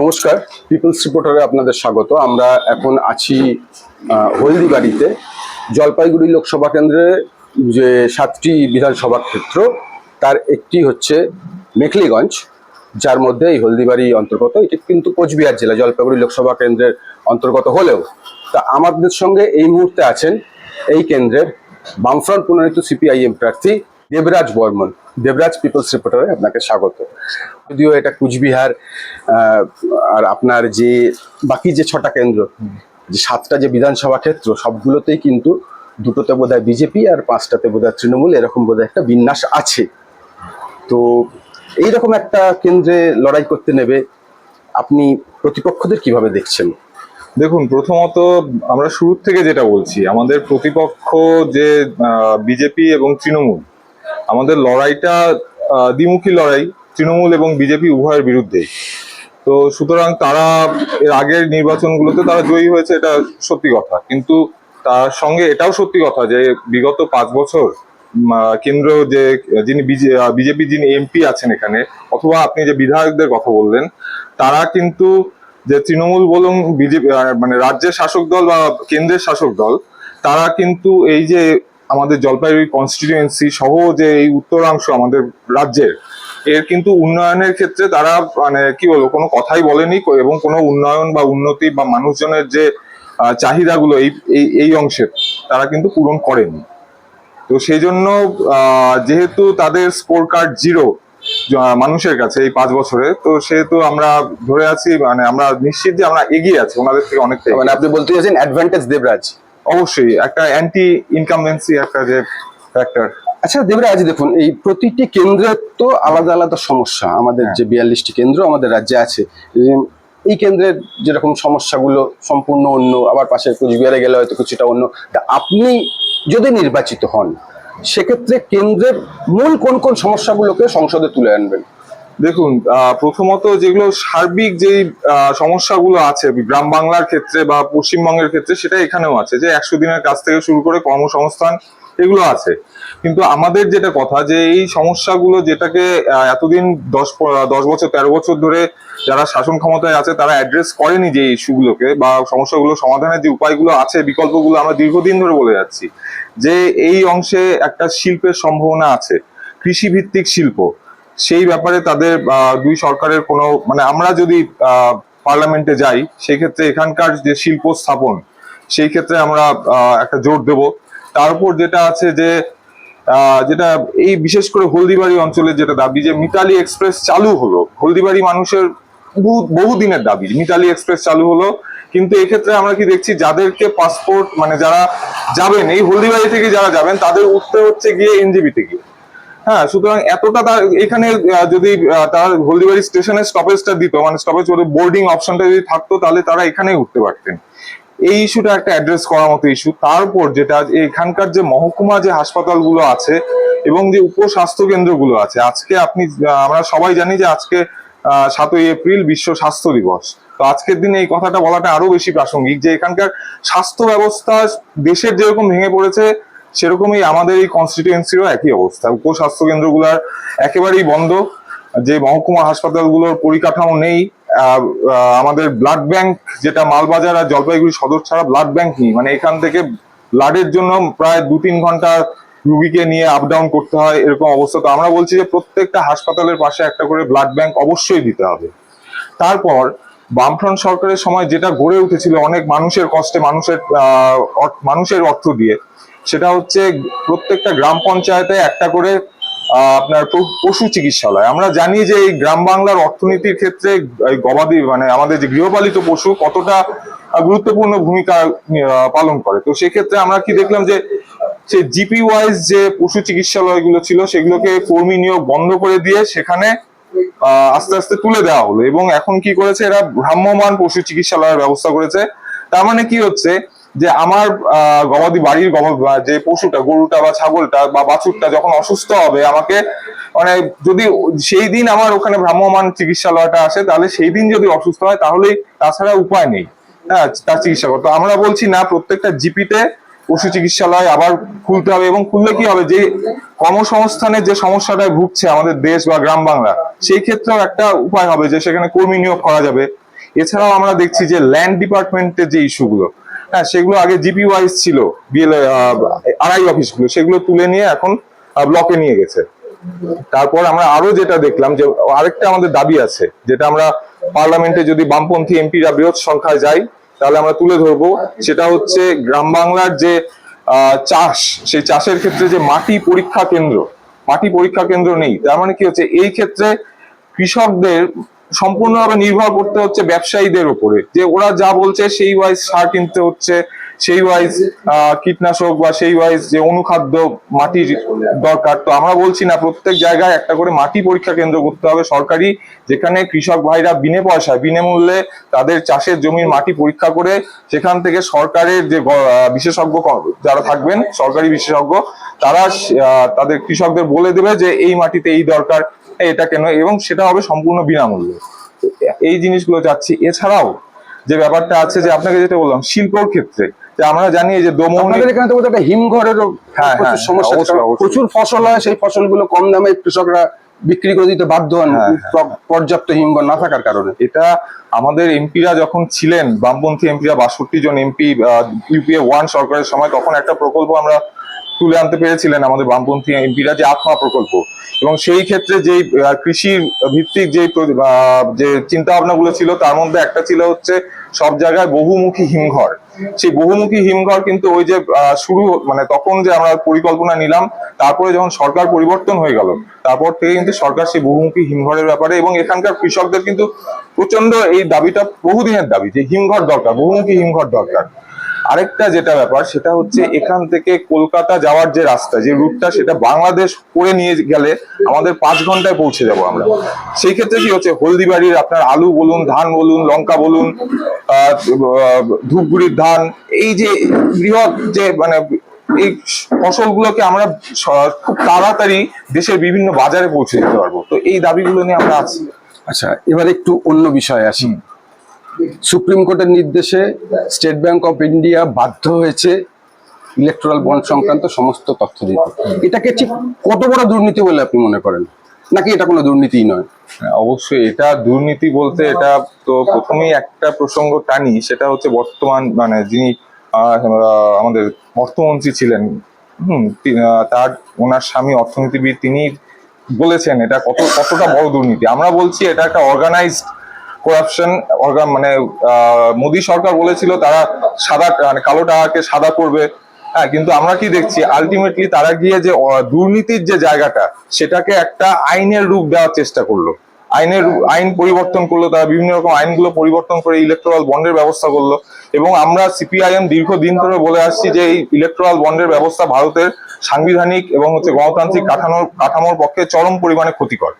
নমস্কার পিপলস রিপোর্টারে আপনাদের স্বাগত। আমরা এখন আছি হলদিবাড়িতে, জলপাইগুড়ি লোকসভা কেন্দ্রে যে সাতটি বিধানসভা ক্ষেত্র, তার একটি হচ্ছে মেখলিগঞ্জ, যার মধ্যে এই হলদিবাড়ি অন্তর্গত। এটি কিন্তু কোচবিহার জেলা, জলপাইগুড়ি লোকসভা কেন্দ্রের অন্তর্গত হলেও। তা আমাদের সঙ্গে এই মুহূর্তে আছেন এই কেন্দ্রের বামফ্রন্ট মনোনীত সিপিআইএম প্রার্থী দেবরাজ বর্মন। দেবরাজ পিপলস রিপোর্টারে আপনাকে স্বাগত। যদিও এটা কুচবিহার আর আপনার যে বাকি যে ছটা কেন্দ্র, যে সাতটা যে বিধানসভা ক্ষেত্র, সবগুলোতেই কিন্তু দুটোতে বোধহয় বিজেপি আর পাঁচটাতে বোধহয় তৃণমূল, এরকম বোধহয় একটা বিন্যাস আছে। তো এইরকম একটা কেন্দ্রে লড়াই করতে নেবে, আপনি প্রতিপক্ষদের কীভাবে দেখছেন? দেখুন, প্রথমত আমরা শুরুর থেকে যেটা বলছি, আমাদের প্রতিপক্ষ যে বিজেপি এবং তৃণমূল, আমাদের লড়াইটা দ্বিমুখী লড়াই তৃণমূল এবং বিজেপি উভয়ের বিরুদ্ধেই তো সুতরাং তারা এর আগের নির্বাচনগুলোতে তারা জয়ী হয়েছে, এটা সত্যি কথা। কিন্তু তার সঙ্গে এটাও সত্যি কথা যে বিগত পাঁচ বছর কেন্দ্র যে, যিনি বিজেপি যিনি এমপি আছেন এখানে, অথবা আপনি যে বিধায়কদের কথা বললেন, তারা কিন্তু যে তৃণমূল বলুন, বিজেপি মানে রাজ্যের শাসক দল বা কেন্দ্রের শাসক দল, তারা কিন্তু এই যে আমাদের জলপাইগুড়ি কনস্টিটিউয়েন্সি সহ যে এই উত্তরাংশ আমাদের রাজ্যের এর কিন্তু উন্নয়নের ক্ষেত্রে তারা মানে কি বলব কোনো কথাই বলেনি এবং কোনো উন্নয়ন বা উন্নতি বা মানুষজনের যে চাহিদাগুলো এই এই- এই অংশের তারা কিন্তু পূরণ করেনি। তো সেই জন্য যেহেতু তাদের স্কোর কার্ড জিরো মানুষের কাছে এই পাঁচ বছরে তো সেহেতু আমরা ধরে আছি মানে আমরা নিশ্চিত যে আমরা এগিয়ে আছি ওনাদের থেকে অনেকটা মানে আপনি বলতে চাইছেন অ্যাডভান্টেজ দেবরাজ। অবশ্যই একটা অ্যান্টি ইনকামবেন্সি একটা যে ফ্যাক্টর আচ্ছা দেবরাজ দেখুন এই প্রতিটি কেন্দ্রের তো আলাদা আলাদা সমস্যা। আমাদের হ্যাঁ। যে বিয়াল্লিশটি কেন্দ্র আমাদের রাজ্যে আছে এই কেন্দ্রের যেরকম সমস্যাগুলো সম্পূর্ণ অন্য আবার পাশে কুচবিহারে গেলে হয়তো কিছুটা অন্য। তা আপনি যদি নির্বাচিত হন সেক্ষেত্রে কেন্দ্রের মূল কোন কোন সমস্যাগুলোকে সংসদে তুলে আনবেন? দেখুন আহ, প্রথমত যেগুলো সার্বিক যেই আহ, সমস্যাগুলো আছে গ্রাম বাংলার ক্ষেত্রে বা পশ্চিমবঙ্গের ক্ষেত্রে সেটা এখানেও আছে। যে একশো দিনের কাজ থেকে শুরু করে কর্মসংস্থান এগুলো আছে। কিন্তু আমাদের যেটা কথা যে এই সমস্যাগুলো যেটাকে এতদিন দশ দশ বছর, তেরো বছর ধরে যারা শাসন ক্ষমতায় আছে, তারা অ্যাড্রেস করেনি যে ইস্যুগুলোকে বা সমস্যাগুলো, সমাধানের যে উপায়গুলো আছে, বিকল্পগুলো আমরা দীর্ঘদিন ধরে বলে যাচ্ছি। যে এই অংশে একটা শিল্পের সম্ভাবনা আছে কৃষি ভিত্তিক শিল্প। সেই ব্যাপারে তাদের দুই সরকারের কোনো মানে আমরা যদি পার্লামেন্টে যাই সেই ক্ষেত্রে এখানকার যে শিল্প স্থাপন সেই ক্ষেত্রে আমরা একটা জোর দেব। তার উপর যেটা আছে যে যেটা এই বিশেষ করে হলদিবাড়ি অঞ্চলের যেটা দাবি যে মিতালি এক্সপ্রেস চালু হলো। হলদিবাড়ি মানুষের বহু বহু দিনের দাবি মিতালি এক্সপ্রেস চালু হলো। কিন্তু এক্ষেত্রে আমরা কি দেখছি যাদেরকে পাসপোর্ট মানে যারা যাবেন, এই হলদিবাড়ি থেকে যারা যাবেন, তাদের উঠতে হচ্ছে গিয়ে এনজিবিতে গিয়ে হ্যাঁ সুতরাং এতটা তার এখানে যদি তার হলদিবাড়ি স্টেশনে স্টপেজটা দিত মানে স্টপেজ বোর্ডিং অপশনটা যদি থাকতো, তাহলে তারা এখানেই উঠতে পারতেন। এই ইস্যুটা একটা অ্যাড্রেস করার মতো ইস্যু তারপর যেটা এখানকার যে মহকুমা যে হাসপাতালগুলো আছে এবং যে উপস্বাস্থ্য কেন্দ্রগুলো আছে, আজকে আপনি আমরা সবাই জানি যে আজকে সাতই এপ্রিল বিশ্ব স্বাস্থ্য দিবস। তো আজকের দিনে এই কথাটা বলাটা আরও বেশি প্রাসঙ্গিক যে এখানকার স্বাস্থ্য ব্যবস্থা দেশের যেরকম ভেঙে পড়েছে, সেরকমই আমাদের এই কনস্টিটিউয়েন্সিরও একই অবস্থা। উপস্বাস্থ্য কেন্দ্রগুলোর একেবারেই বন্ধ। যে মহকুমা হাসপাতালগুলোর পরিকাঠামো নেই আমাদের ব্লাড ব্যাংক যেটা মালবাজার আর জলপাইগুড়ি সদর ছাড়া ব্লাড ব্যাংক নেই। মানে এখান থেকে ব্লাডের জন্য প্রায় দু তিন ঘণ্টা রুগীকে নিয়ে আপ ডাউন করতে হয়, এরকম অবস্থা। তো আমরা বলছি যে প্রত্যেকটা হাসপাতালের পাশে একটা করে ব্লাড ব্যাংক অবশ্যই দিতে হবে। তারপর বামফ্রন্ট সরকারের সময় যেটা গড়ে উঠেছিল অনেক মানুষের কষ্টে, মানুষের মানুষের অর্থ দিয়ে, সেটা হচ্ছে প্রত্যেকটা গ্রাম পঞ্চায়েতে একটা করে আপনার পশু চিকিৎসালয়। আমরা জানি যে এই গ্রাম বাংলার অর্থনীতির ক্ষেত্রে গবাদি মানে আমাদের যে গৃহপালিত পশু কতটা গুরুত্বপূর্ণ ভূমিকা পালন করে। তো সেক্ষেত্রে আমরা কি দেখলাম যে, সেই জিপি ওয়াইজ যে পশু চিকিৎসালয়গুলো ছিল, সেগুলোকে কর্মী নিয়োগ বন্ধ করে দিয়ে সেখানে আস্তে আস্তে তুলে দেওয়া হলো। এবং এখন কি করেছে, এরা ভ্রাম্যমান পশু চিকিৎসালয়ের ব্যবস্থা করেছে। তার মানে কি হচ্ছে যে আমার গবাদি বাড়ির যে পশুটা, গরুটা বা ছাগলটা বা বাছুরটা যখন অসুস্থ হবে, আমাকে মানে যদি সেই দিন আমার ওখানে ভ্রাম্যমান চিকিৎসালয়টা আসে, তাহলে সেই দিন যদি অসুস্থ হয়, তাহলেই তাছাড়া উপায় নেই। হ্যাঁ তার চিকিৎসা করতে আমরা বলছি না, প্রত্যেকটা জিপিতে পশু চিকিৎসালয় আবার খুলতে হবে এবং খুললে কি হবে? যে কর্মসংস্থানের যে সমস্যাটায় ভুগছে আমাদের দেশ বা গ্রাম বাংলা, সেই ক্ষেত্রেও একটা উপায় হবে যে সেখানে কর্মী নিয়োগ করা যাবে। এছাড়াও আমরা দেখছি যে ল্যান্ড ডিপার্টমেন্টের যে ইস্যুগুলো হ্যাঁ সেগুলো আগে জিপি ওয়াইজ ছিল বিএল আরআই অফিসগুলো সেগুলো তুলে নিয়ে এখন ব্লকে নিয়ে গেছে। তারপর আমরা আরও যেটা দেখলাম যে, আরেকটা আমাদের দাবি আছে, যেটা আমরা পার্লামেন্টে যদি বামপন্থী এমপিরা বৃহৎ সংখ্যায় যাই, তাহলে আমরা তুলে ধরবো। সেটা হচ্ছে গ্রাম বাংলার যে চাষ, সেই চাষের ক্ষেত্রে যে মাটি পরীক্ষা কেন্দ্র, মাটি পরীক্ষা কেন্দ্র নেই। তার মানে কি হচ্ছে? এই ক্ষেত্রে কৃষকদের সম্পূর্ণভাবে নির্ভর করতে হচ্ছে ব্যবসায়ীদের উপরে। যে ওরা যা বলছে সেই ওয়াইজ সার কিনতে হচ্ছে, সেই ওয়াইজ কীটনাশক বা সেই ওয়াইজ যে অনুখাদ্য মাটির দরকার। তো আমরা বলছি না প্রত্যেক জায়গায় একটা করে মাটি পরীক্ষা কেন্দ্র করতে হবে সরকারি, যেখানে কৃষক ভাইরা বিনে পয়সায়, বিনামূল্যে তাদের চাষের জমির মাটি পরীক্ষা করে সেখান থেকে সরকারের যে বিশেষজ্ঞ যারা থাকবেন, সরকারি বিশেষজ্ঞ, তারা তাদের কৃষকদের বলে দেবে যে এই মাটিতে এই দরকার এটা কেন? এবং সেটা হবে সম্পূর্ণ বিনামূল্যে। এই জিনিসগুলো চাচ্ছি। এছাড়াও যে ব্যাপারটা আছে যে আপনাকে যেটা বললাম শিল্পর ক্ষেত্রে যে আমরা জানি যে দোমনি আপনাদের এখানে তো একটা হিমঘরেরও হ্যাঁ, প্রচুর হ্যাঁ, সমস্যা। প্রচুর ফসল হয় সেই ফসলগুলো কম দামে কৃষকরা বিক্রি করে দিতে বাধ্য হন হ্যাঁ, পর্যাপ্ত হিমঘর না থাকার কারণে। এটা আমাদের এমপিরা যখন ছিলেন বামপন্থী এমপিরা বাষট্টি জন এমপি ইউপিএ ওয়ান সরকারের সময় তখন একটা প্রকল্প আমরা তুলে আনতে পেরেছিলেন আমাদের বামপন্থী এমপিরা যে আত্মা প্রকল্প। এবং সেই ক্ষেত্রে যেই কৃষির ভিত্তিক যে যে চিন্তা ভাবনাগুলো ছিল, তার মধ্যে একটা ছিল হচ্ছে সব জায়গায় বহুমুখী হিমঘর। সেই বহুমুখী হিমঘর কিন্তু ওই যে শুরু মানে তখন যে আমরা পরিকল্পনা নিলাম, তারপরে যখন সরকার পরিবর্তন হয়ে গেল, তারপর থেকে কিন্তু সরকার সেই বহুমুখী হিমঘরের ব্যাপারে এবং এখানকার কৃষকদের কিন্তু প্রচণ্ড এই দাবিটা বহুদিনের দাবি যে হিমঘর দরকার, বহুমুখী হিমঘর দরকার। আরেকটা যেটা ব্যাপার সেটা হচ্ছে এখান থেকে কলকাতা যাওয়ার যে রাস্তা যে রুটটা সেটা বাংলাদেশ করে নিয়ে গেলে আমাদের পাঁচ ঘন্টায় পৌঁছে যাব আমরা। সেই ক্ষেত্রে কি হচ্ছে হলদিবাড়ির আপনার আলু বলুন ধান বলুন লঙ্কা বলুন ধূপগুড়ির ধান এই যে বৃহৎ যে মানে এই ফসলগুলোকে আমরা খুব তাড়াতাড়ি দেশের বিভিন্ন বাজারে পৌঁছে দিতে পারব। তো এই দাবিগুলো নিয়ে আমরা আছি। আচ্ছা এবার একটু অন্য বিষয়ে আসি। সুপ্রিম কোর্টের নির্দেশে স্টেট ব্যাংক অফ ইন্ডিয়া বাধ্য হয়েছে ইলেকট্রাল বন্ড সংক্রান্ত সমস্ত তথ্য দিতে এটাকে ঠিক কত বড় দুর্নীতি বলে আপনি মনে করেন? নাকি এটা কোনো দুর্নীতিই নয়? হ্যাঁ, অবশ্যই এটা দুর্নীতি বলতে এটা তো প্রথমেই একটা প্রসঙ্গ টানি সেটা হচ্ছে বর্তমান মানে যিনি আমাদের অর্থমন্ত্রী ছিলেন তার ওনার স্বামী অর্থনীতিবিদ তিনি বলেছেন এটা কত কতটা বড় দুর্নীতি। আমরা বলছি এটা একটা অর্গানাইজড করাপশন মানে মোদী সরকার বলেছিল তারা সাদা মানে কালো টাকাকে সাদা করবে। হ্যাঁ কিন্তু আমরা কি দেখছি? আলটিমেটলি তারা গিয়ে যে দুর্নীতির যে জায়গাটা, সেটাকে একটা আইনের রূপ দেওয়ার চেষ্টা করল। আইনের আইন পরিবর্তন করল, তারা বিভিন্ন রকম আইনগুলো পরিবর্তন করে ইলেকট্রাল বন্ডের ব্যবস্থা করল। এবং আমরা সিপিআইএম দীর্ঘদিন ধরে বলে আসছি যে, এই ইলেকট্রাল বন্ডের ব্যবস্থা ভারতের সাংবিধানিক এবং হচ্ছে গণতান্ত্রিক কাঠামোর কাঠামোর পক্ষে চরম পরিমাণে ক্ষতিকর।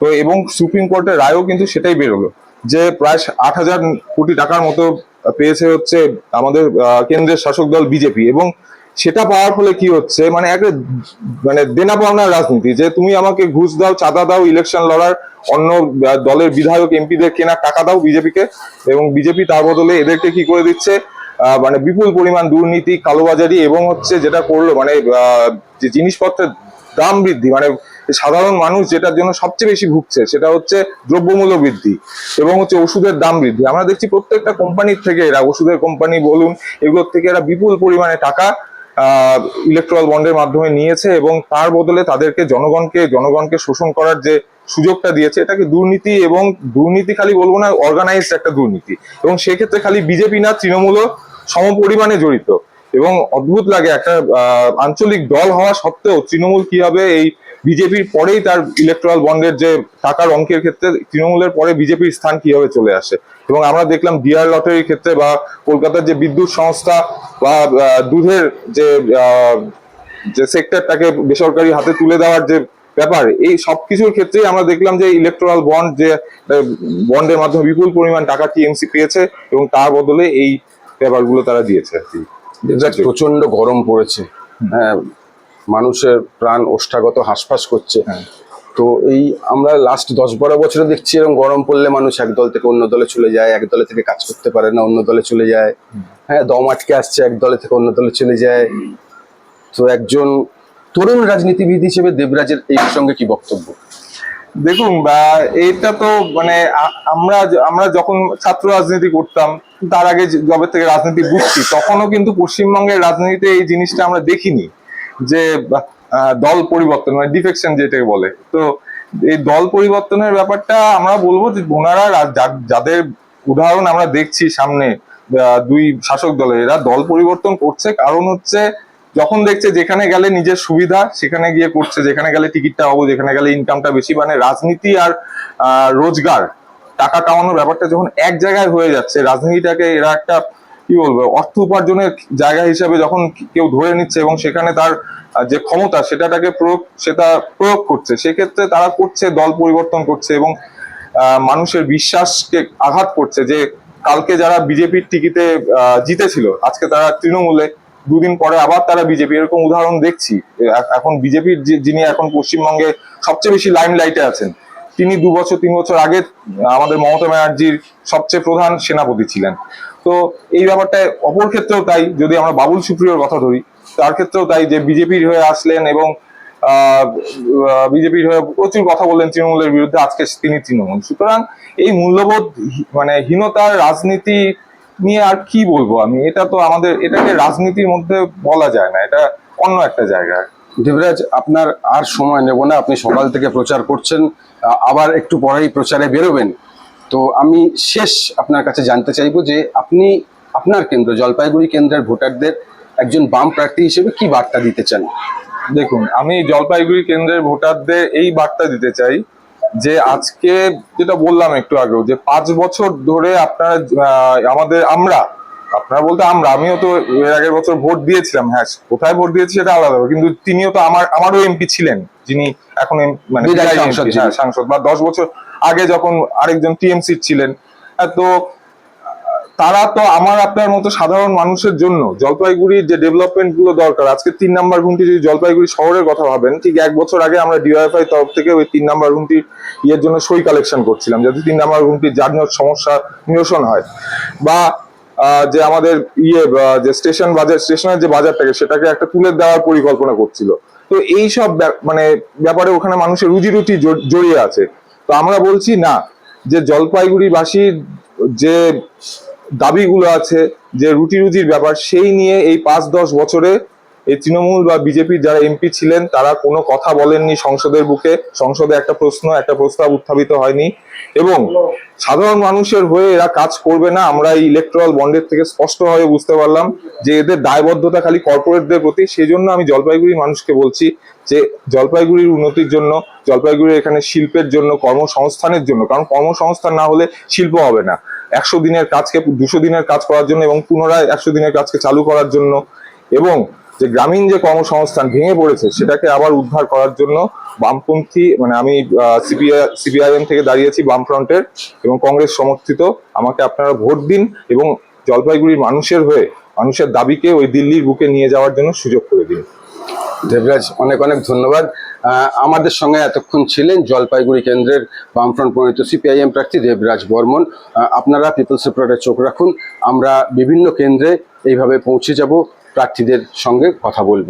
তো, এবং সুপ্রিম কোর্টের রায়ও কিন্তু সেটাই বেরোলো। যে প্রায় আট হাজার কোটি টাকার মতো পেয়েছে হচ্ছে আমাদের কেন্দ্রের শাসক দল বিজেপি। এবং সেটা পাওয়ার ফলে কি হচ্ছে মানে একটা মানে দেনা পাওনার রাজনীতি, যে তুমি আমাকে ঘুষ দাও, চাঁদা দাও ইলেকশন লড়ার অন্য দলের বিধায়ক, এমপিদের কেনা টাকা দাও বিজেপিকে, এবং বিজেপি তার বদলে এদেরকে কি করে দিচ্ছে মানে বিপুল পরিমাণ দুর্নীতি, কালোবাজারি, এবং হচ্ছে যেটা করল মানে যে জিনিসপত্রের দাম বৃদ্ধি মানে সাধারণ মানুষ যেটার জন্য সবচেয়ে বেশি ভুগছে সেটা হচ্ছে দ্রব্যমূল্য বৃদ্ধি এবং হচ্ছে ওষুধের দাম বৃদ্ধি। আমরা দেখছি প্রত্যেকটা কোম্পানির থেকে এরা ওষুধের কোম্পানি বলুন, এগুলোর থেকে এরা বিপুল পরিমাণে টাকা ইলেকট্রাল বন্ডের মাধ্যমে নিয়েছে এবং তার বদলে তাদেরকে জনগণকে জনগণকে শোষণ করার যে সুযোগটা দিয়েছে, এটাকে দুর্নীতি এবং দুর্নীতি খালি বলব না অর্গানাইজড একটা দুর্নীতি। এবং সেক্ষেত্রে খালি বিজেপি না, তৃণমূলও সম পরিমাণে জড়িত। এবং অদ্ভুত লাগে একটা আঞ্চলিক দল হওয়া সত্ত্বেও তৃণমূল কীভাবে এই বিজেপির পরেই তার ইলেকট্রাল বন্ডের যে টাকার অঙ্কের ক্ষেত্রে তৃণমূলের পরে বিজেপির স্থান কীভাবে চলে আসে? এবং আমরা দেখলাম ডিআর লটারির ক্ষেত্রে বা কলকাতার যে বিদ্যুৎ সংস্থা বা দুধের যে যে সেক্টরটাকে বেসরকারি হাতে তুলে দেওয়ার যে ব্যাপার, এই সবকিছুর ক্ষেত্রেই আমরা দেখলাম যে ইলেকট্রাল বন্ড যে বন্ডের মাধ্যমে বিপুল পরিমাণ টাকা টিএমসি পেয়েছে এবং তার বদলে এই ব্যাপারগুলো তারা দিয়েছে আর কি। প্রচণ্ড গরম পড়েছে। হ্যাঁ মানুষের প্রাণ ওষ্ঠাগত হাঁসফাঁস করছে। হ্যাঁ। তো এই আমরা লাস্ট দশ বারো বছরে দেখছি এরকম গরম পড়লে মানুষ এক দল থেকে অন্য দলে চলে যায় এক দলে থেকে কাজ করতে পারে না অন্য দলে চলে যায়। হ্যাঁ দম আটকে আসছে এক দলে থেকে অন্য দলে চলে যায়। তো একজন তরুণ রাজনীতিবিদ হিসেবে দেবরাজের এই প্রসঙ্গে কি বক্তব্য? দেখুন এটা তো মানে আমরা আমরা যখন ছাত্র রাজনীতি করতাম, তার আগে যবে থেকে রাজনীতি বুঝছি, তখনও কিন্তু পশ্চিমবঙ্গের রাজনীতিতে এই জিনিসটা আমরা দেখিনি যে দল পরিবর্তন মানে ডিফেকশন যেটাকে বলে। তো এই দল পরিবর্তনের ব্যাপারটা আমরা বলব যে, ওনারা যাদের উদাহরণ আমরা দেখছি সামনে দুই শাসক দলের, এরা দল পরিবর্তন করছে, কারণ হচ্ছে যখন দেখছে যেখানে গেলে নিজের সুবিধা সেখানে গিয়ে করছে যেখানে গেলে টিকিটটা পাবো যেখানে গেলে ইনকামটা বেশি মানে রাজনীতি আর রোজগার টাকা কামানোর ব্যাপারটা যখন এক জায়গায় হয়ে যাচ্ছে রাজনীতিটাকে এরা একটা কি বলব অর্থ উপার্জনের জায়গা হিসাবে যখন কেউ ধরে নিচ্ছে এবং সেখানে তার যে ক্ষমতা সেটাটাকে প্রয়োগ সেটা প্রয়োগ করছে সেক্ষেত্রে তারা করছে দল পরিবর্তন করছে এবং মানুষের বিশ্বাসকে আঘাত করছে যে কালকে যারা বিজেপির টিকিটে আহ, জিতেছিল আজকে তারা তৃণমূলে দুদিন পরে আবার তারা বিজেপি, এরকম উদাহরণ দেখছি। এখন বিজেপির যিনি এখন পশ্চিমবঙ্গে সবচেয়ে বেশি লাইম লাইটে আছেন, তিনি দু বছর, তিন বছর আগে আমাদের মমতা ব্যানার্জির সবচেয়ে প্রধান সেনাপতি ছিলেন। তো এই ব্যাপারটা অপর ক্ষেত্রেও তাই, যদি আমরা বাবুল সুপ্রিয়র কথা ধরি, তার ক্ষেত্রেও তাই যে বিজেপির হয়ে আসলেন এবং বিজেপির হয়ে প্রচুর কথা বললেন তৃণমূলের বিরুদ্ধে, আজকে তিনি তৃণমূল। সুতরাং এই মূল্যবোধ মানে হীনতার রাজনীতি নিয়ে আর কি বলব আমি? এটা তো আমাদের এটাকে রাজনীতির মধ্যে বলা যায় না এটা অন্য একটা জায়গা। দেবরাজ আপনার আর সময় নেব না আপনি সকাল থেকে প্রচার করছেন আবার একটু পরেই প্রচারে বেরোবেন। তো আমি শেষ আপনার কাছে জানতে চাইব যে আপনি আপনার কেন্দ্র জলপাইগুড়ি কেন্দ্রের ভোটারদের একজন বাম প্রার্থী হিসেবে কি বার্তা দিতে চান? দেখুন আমি জলপাইগুড়ি কেন্দ্রের ভোটারদের এই বার্তা দিতে চাই যে আজকে যেটা বললাম একটু আগেও যে পাঁচ বছর ধরে আপনারা আমাদের আমরা আপনারা বলতে আমরা আমিও তো এর আগের বছর ভোট দিয়েছিলাম হ্যাঁ কোথায় ভোট দিয়েছি সেটা আলাদা কিন্তু তিনিও তো আমার আমারও এমপি ছিলেন যিনি এখন মানে সাংসদ হ্যাঁ। সাংসদ বা দশ বছর আগে যখন আরেকজন টিএমসি ছিলেন তো তারা তো আমার আপনার মতো সাধারণ মানুষের জন্য জলপাইগুড়ির যে ডেভেলপমেন্টগুলো দরকার, আজকে তিন নাম্বার ঘুমটি যদি জলপাইগুড়ি শহরের কথা ভাবেন, ঠিক এক বছর আগে আমরা ডিওএফআই তরফ থেকে ওই তিন নাম্বার ঘুমটির ইয়ের জন্য সই কালেকশন করছিলাম, যাতে তিন নাম্বার ঘুমটির যানজট সমস্যা নিরসন হয়। বা যে আমাদের ইয়ে যে স্টেশন বাজার স্টেশনের যে বাজারটাকে সেটাকে একটা তুলে দেওয়ার পরিকল্পনা করছিল। তো এই সব মানে ব্যাপারে ওখানে মানুষের রুজি রুটি জড়- জড়িয়ে আছে। তো আমরা বলছি, না, যে জলপাইগুড়িবাসীর যে দাবিগুলো আছে যে রুটি রুজির ব্যাপার, সেই নিয়ে এই পাঁচ দশ বছরে এই তৃণমূল বা বিজেপির যারা এমপি ছিলেন, তারা কোনো কথা বলেননি সংসদের বুকে। সংসদে একটা প্রশ্ন, একটা প্রস্তাব উত্থাপিত হয়নি। এবং সাধারণ মানুষের হয়ে এরা কাজ করবে না, আমরা এই ইলেকট্রাল বন্ডের থেকে স্পষ্টভাবে বুঝতে পারলাম যে এদের দায়বদ্ধতা খালি কর্পোরেটদের প্রতি। সেই জন্য আমি জলপাইগুড়ির মানুষকে বলছি যে জলপাইগুড়ির উন্নতির জন্য, জলপাইগুড়ির এখানে শিল্পের জন্য, কর্মসংস্থানের জন্য, কারণ কর্মসংস্থান না হলে শিল্প হবে না। একশো দিনের কাজকে, দুশো দিনের কাজ করার জন্য এবং পুনরায় একশো দিনের কাজকে চালু করার জন্য এবং যে গ্রামীণ যে কর্মসংস্থান ভেঙে পড়েছে, সেটাকে আবার উদ্ধার করার জন্য বামপন্থী মানে আমি সিপিআই, সিপিআইএম থেকে দাঁড়িয়েছি বামফ্রন্টের এবং কংগ্রেস সমর্থিত। আমাকে আপনারা ভোট দিন এবং জলপাইগুড়ির মানুষের হয়ে, মানুষের দাবিকে ওই দিল্লির বুকে নিয়ে যাওয়ার জন্য সুযোগ করে দিন। দেবরাজ, অনেক অনেক ধন্যবাদ। আমাদের সঙ্গে এতক্ষণ ছিলেন জলপাইগুড়ি কেন্দ্রের বামফ্রন্ট প্রণীত সিপিআইএম প্রার্থী দেবরাজ বর্মন। আপনারা পিপলস রিপোর্টারে চোখ রাখুন। আমরা বিভিন্ন কেন্দ্রে এইভাবে পৌঁছে যাব। প্রার্থীদের সঙ্গে কথা বলব।